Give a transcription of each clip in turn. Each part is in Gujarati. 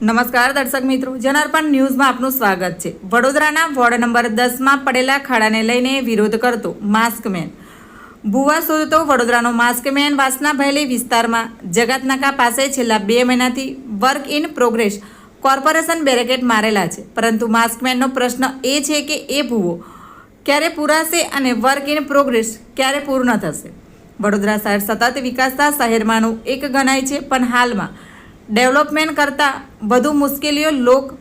નમસ્કાર દર્શક મિત્રો, જનાર્પણ ન્યૂઝમાં આપનું સ્વાગત છે. વડોદરાના વોર્ડ નંબર દસમાં પડેલા ખાડાને લઈને વિરોધ કરતો માસ્કમેન ભુવા શોધતો વડોદરાનો માસ્કમેન વાસના ભયલી વિસ્તારમાં જગતનાકા પાસે છેલ્લા બે મહિનાથી work in progress corporation barricade મારેલા છે. પરંતુ માસ્કમેનનો પ્રશ્ન એ છે કે એ ભૂવો ક્યારે પૂરાશે અને વર્ક ઇન પ્રોગ્રેસ ક્યારે પૂર્ણ થશે? વડોદરા શહેર સતત વિકાસતા શહેરમાંનું એક ગણાય છે, પણ હાલમાં ડેવલપમેન્ટ કરતાં વધુ મુશ્કેલીઓ લોક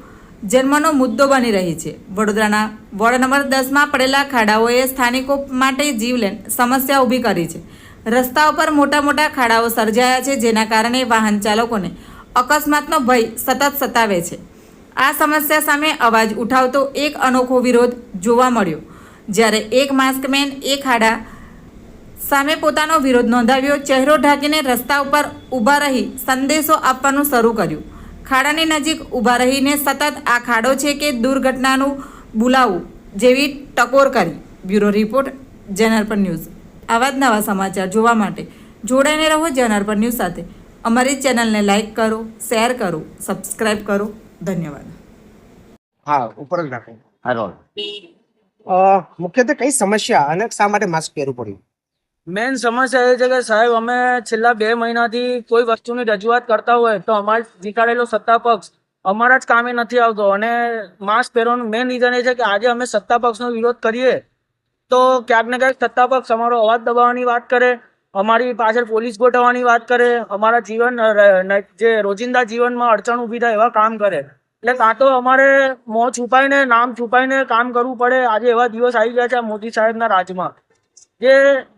જન્મનો મુદ્દો બની રહી છે. વડોદરાના વોર્ડ નંબર દસમાં પડેલા ખાડાઓએ સ્થાનિકો માટે જીવલેણ સમસ્યા ઊભી કરી છે. રસ્તા ઉપર મોટા મોટા ખાડાઓ સર્જાયા છે, જેના કારણે વાહન ચાલકોને અકસ્માતનો ભય સતત સતાવે છે. આ સમસ્યા સામે અવાજ ઉઠાવતો એક અનોખો વિરોધ જોવા મળ્યો. જ્યારે એક માસ્કમેન એ ખાડા સામે પોતાનો વિરોધ નોંધાવ્યો. ચહેરો ઢાંકીને રસ્તા ઉપર ઊભા રહી સંદેશો આપવાનું શરૂ કર્યું. ખાડાની નજીક ઊભા રહીને સતત આ ખાડો છે કે દુર્ઘટનાનું બોલાવવું જેવી ટકોર કરી. બ્યુરો રિપોર્ટ જનાર્પણ ન્યૂઝ આવા જ નવા સમાચાર જોવા માટે જોડાઈને રહો જનાર્પણ ન્યૂઝ સાથે. અમારી ચેનલને લાઈક કરો શેર કરો સબસ્ક્રાઇબ કરો. ધન્યવાદ. હા ઉપર જ રાખો. હા મુખ્યત્વે કઈ સમસ્યા અને શા માટે માસ્ક પહેરવું પડ્યું? મેન સમસ્યા એ છે કે સાહેબ, અમે છેલ્લા બે મહિનાથી કોઈ વસ્તુની રજૂઆત કરતા હોય તો અમારે જીતાડેલો સત્તા પક્ષ અમારા જ કામે નથી આવતો. અને માસ્ક પહેરવાનું મેન રીઝન એ છે કે આજે અમે સત્તા પક્ષનો વિરોધ કરીએ તો ક્યાંક ને ક્યાંક સત્તા પક્ષ અમારો અવાજ દબાવવાની વાત કરે, અમારી પાછળ પોલીસ ગોઠવવાની વાત કરે, અમારા જીવન જે રોજિંદા જીવનમાં અડચણ ઊભી થાય એવા કામ કરે. એટલે કાં તો અમારે મોં છુપાઈને, નામ છુપાઈને કામ કરવું પડે. આજે એવા દિવસ આવી ગયા છે મોદી સાહેબના રાજમાં. જે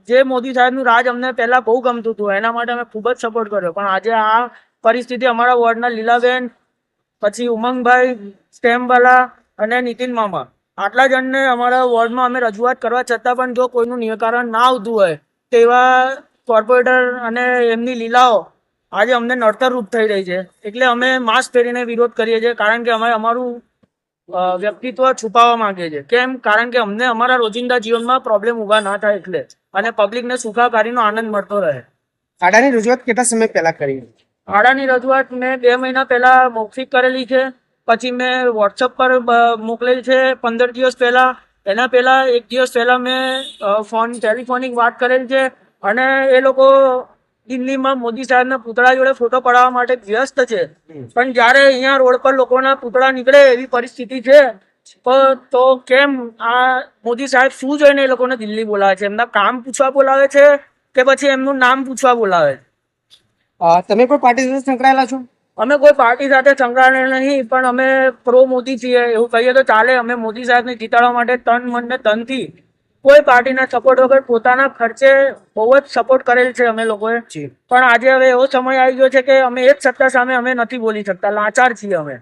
જે મોદી સાહેબનું રાજ અમને પહેલાં બહુ ગમતું હતું, એના માટે અમે ખૂબ જ સપોર્ટ કર્યો. પણ આજે આ પરિસ્થિતિ અમારા વોર્ડના લીલાબેન, પછી ઉમંગભાઈ, સ્ટેમવાલા અને નીતિન મામા. આટલા જણને અમારા વોર્ડમાં અમે રજૂઆત કરવા છતાં પણ જો કોઈનું નિરાકરણ ના આવતું હોય તેવા કોર્પોરેટર અને એમની લીલાઓ આજે અમને નડતર રૂપ થઈ રહી છે. એટલે અમે માસ્ક પહેરીને વિરોધ કરીએ છીએ, કારણ કે અમે અમારું વ્યક્તિત્વ છુપાવવા માંગે છે. કેમ? કારણ કે અમને અમારા રોજિંદા જીવનમાં પ્રોબ્લેમ ઊભા ના થાય એટલે. અને પબ્લિકને સુખાકારીનો આનંદ મળતો રહે. આડાની રજૂઆત કેટલા સમય પહેલા કરી? ભાડાની રજૂઆત મેં બે મહિના પહેલા મૌખિક કરેલી છે. પછી મેં વોટ્સઅપ પર મોકલેલી છે પંદર દિવસ પહેલા. એના પહેલા એક દિવસ પહેલા મેં ફોન ટેલિફોનિક વાત કરેલી છે. અને એ લોકો દિલ્હીમાં મોદી સાહેબના પૂતળા જોડે ફોટો પડાવવા માટે વ્યસ્ત છે. પણ જ્યારે અહીંયા રોડ પર લોકોના પૂતળા નીકળે એવી પરિસ્થિતિ છે પણ તો કેમ આ મોદી સાહેબ શું જોઈને એ લોકોને દિલ્હી બોલાવે છે? એમના કામ પૂછવા બોલાવે છે કે પછી એમનું નામ પૂછવા બોલાવે? છે તમે કોઈ પાર્ટી સાથે સંકળાયેલા છો? અમે કોઈ પાર્ટી સાથે સંકળાયેલા નહીં પણ અમે પ્રો મોદી છીએ. એવું કહીએ તો ચાલે. અમે મોદી સાહેબને જીતાડવા માટે તન મન ને તનથી કોઈ પાર્ટીના સપોર્ટ વગર પોતાના ખર્ચે બહુ જ સપોર્ટ કરેલ છે અમે લોકોએ. પણ આજે હવે એવો સમય આવી ગયો છે કે અમે એક સત્તા સામે અમે નથી બોલી શકતા. લાચાર છીએ અમે.